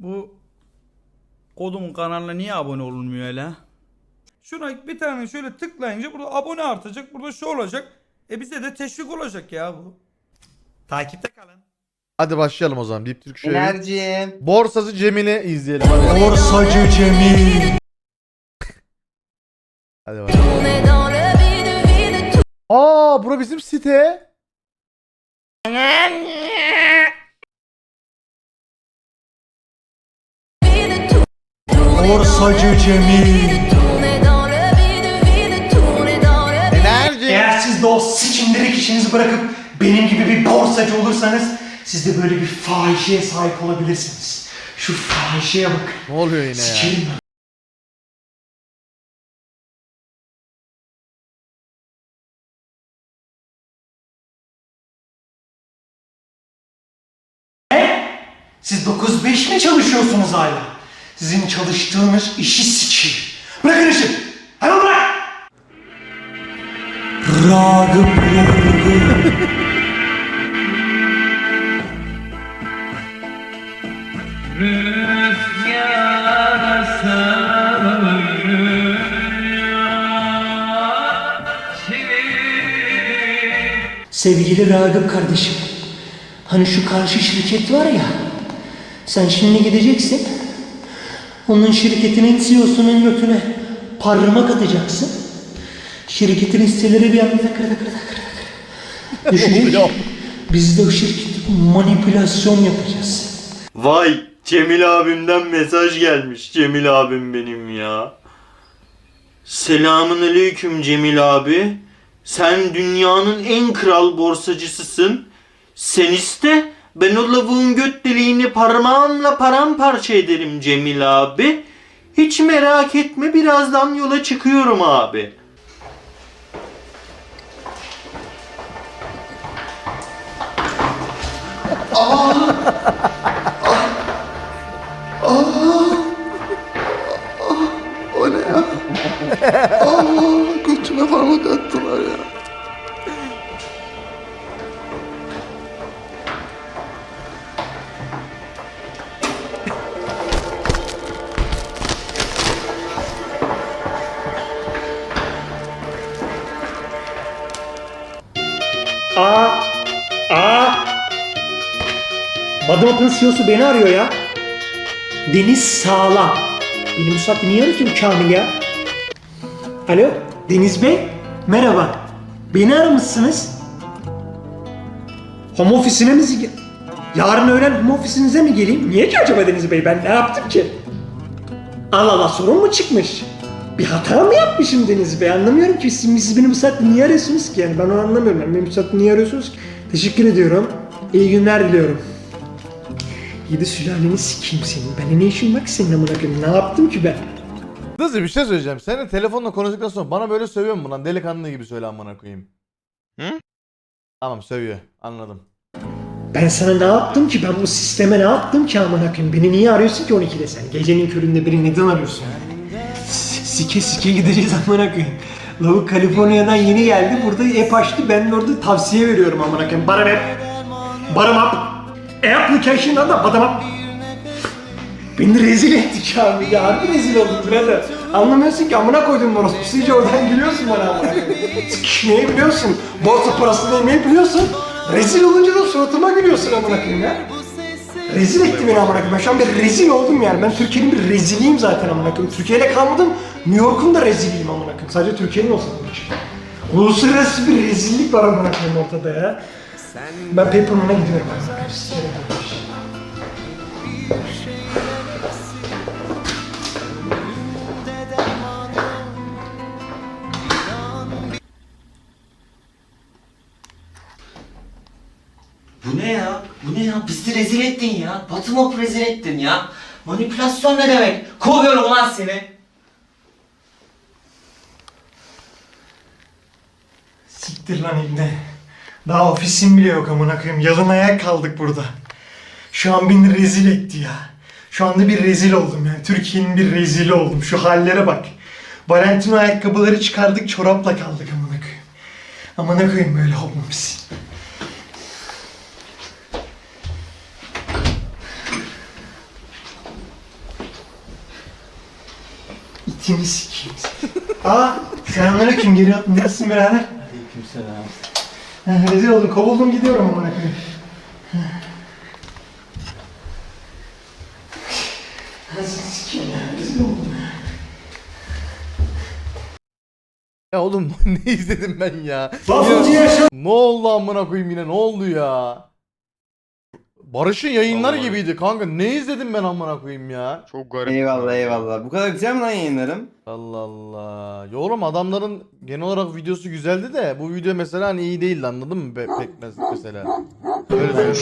Bu kodumun kanalına niye abone olunmuyor hele? Şuna bir tane şöyle tıklayınca burada abone artacak. Burada şu olacak. E bize de teşvik olacak ya bu. Takipte kalın. Hadi başlayalım o zaman. Deep Türk şöyle. Enerjim. Borsacı Cemil'i izleyelim. Hadi, Borsacı Cemil. hadi bakalım. Aa bura bizim site. Le vide. Enerji. Eğer siz de o sikindirik işinizi bırakıp benim gibi bir borsacı olursanız siz de böyle bir fahişeye sahip olabilirsiniz. Şu fahişeye bak. Ne oluyor yine ya? Sikerim ben. Ne? Siz 9-5 mi çalışıyorsunuz hala? Sizin çalıştığınız işi sikeyim. Bırakın işi. Hemen bırak. Ragıp Sevgili Ragıp kardeşim. Hani şu karşı şirket var ya. Sen şimdi gideceksin. Onun şirketinin CEO'sunun götüne parmak atacaksın. Şirketin hisseleri bir anda kırda kırda kırda Düşecek. Biz de o şirketi manipülasyon yapacağız. Vay Cemil abimden mesaj gelmiş. Cemil abim benim ya. Selamun aleyküm Cemil abi. Sen dünyanın en kral borsacısısın. Sen iste ben o lavuğun göt deliğini parmağımla paramparça ederim Cemil abi. Hiç merak etme birazdan yola çıkıyorum abi. O ne ya? Aa, götüme parmak attılar ya. Aa! Aa! Badımap'ın CEO'su beni arıyor ya. Deniz Sağlam. Beni bu saatte niye arıyorsun Kamil ya? Alo, Deniz Bey. Merhaba. Beni aramışsınız. Home ofisine mi zi- Yarın öğlen home ofisinize mi geleyim? Niye ki acaba Deniz Bey? Ben ne yaptım ki? Allah Allah sorun mu çıkmış? Bir hata mı yapmışım Deniz Bey? Anlamıyorum ki siz, siz beni bu saatte niye arıyorsunuz ki? Yani ben onu anlamıyorum. Yani beni bu saatte niye arıyorsunuz ki? Teşekkür ediyorum. İyi günler diliyorum. Yedi sülaleni sikeyim senin. Ben ne işim var ki senin amına koyayım? Ne yaptım ki ben? Hızlı bir şey söyleyeceğim. Seninle telefonla konuştuktan sonra bana böyle sövüyor mu lan? Delikanlı gibi söyle amına koyayım. Hı? Tamam sövüyor. Anladım. Ben sana ne yaptım ki? Ben bu sisteme ne yaptım ki amına koyayım? Beni niye arıyorsun ki 12'de sen? Gecenin köründe beni neden arıyorsun? S- Sike sike gideceğiz amına koyayım. Lavuk Kaliforniya'dan yeni geldi. Burada app açtı. Ben de orada tavsiye veriyorum amına koyayım. Bottom app. Bottom up. Application'dan da bottom up. Beni rezil ettik abi ya. Harbi rezil oldum birader. Anlamıyorsun ki amına koydum orospu. Sizce oradan gülüyorsun bana amına. Sikişmeyi biliyorsun. Borsa parasını yemeyi biliyorsun. Rezil olunca da suratıma gülüyorsun amına koyayım ya. Rezil etti beni amına koyayım. Ben şu an bir rezil oldum yani. Ben Türkiye'nin bir reziliyim zaten amına koyayım. Türkiye'yle kalmadım. New York'un da reziliyim amına koyayım. Sadece Türkiye'nin olsa bu iş. Uluslararası bir rezillik var amına koyayım ortada ya. Ben Paperman'a gidiyorum. Ne ya? Bizi rezil ettin ya. Batımop rezil ettin ya. Manipülasyon ne demek? Kovuyorum lan seni. Siktir lan ibne. Daha ofisim bile yok amına koyayım. Yalın ayak kaldık burada. Şu an beni rezil etti ya. Şu anda bir rezil oldum yani. Türkiye'nin bir rezili oldum. Şu hallere bak. Valentino ayakkabıları çıkardık çorapla kaldık amına koyayım. Amına koyayım böyle olmamış. Sikeyim seni. Aa selamünaleyküm geri attın. Nasılsın birader? Aleykümselam. Ha, Rezil oldum kovuldum gidiyorum amına koyayım. Nasıl sikeyim ya rezil oldum. Ya oğlum ne izledim ben ya? Wafflecı yaşa. Ne oldu amına koyayım yine ne oldu ya? Barış'ın yayınları gibiydi kanka. Ne izledim ben amına koyayım ya? Çok garip. Eyvallah eyvallah. Bu kadar güzel mi lan yayınlarım? Allah Allah. Ya oğlum adamların genel olarak videosu güzeldi de bu video mesela hani iyi değildi anladın mı? Be pekmez mesela. Öyle söyleyeyim.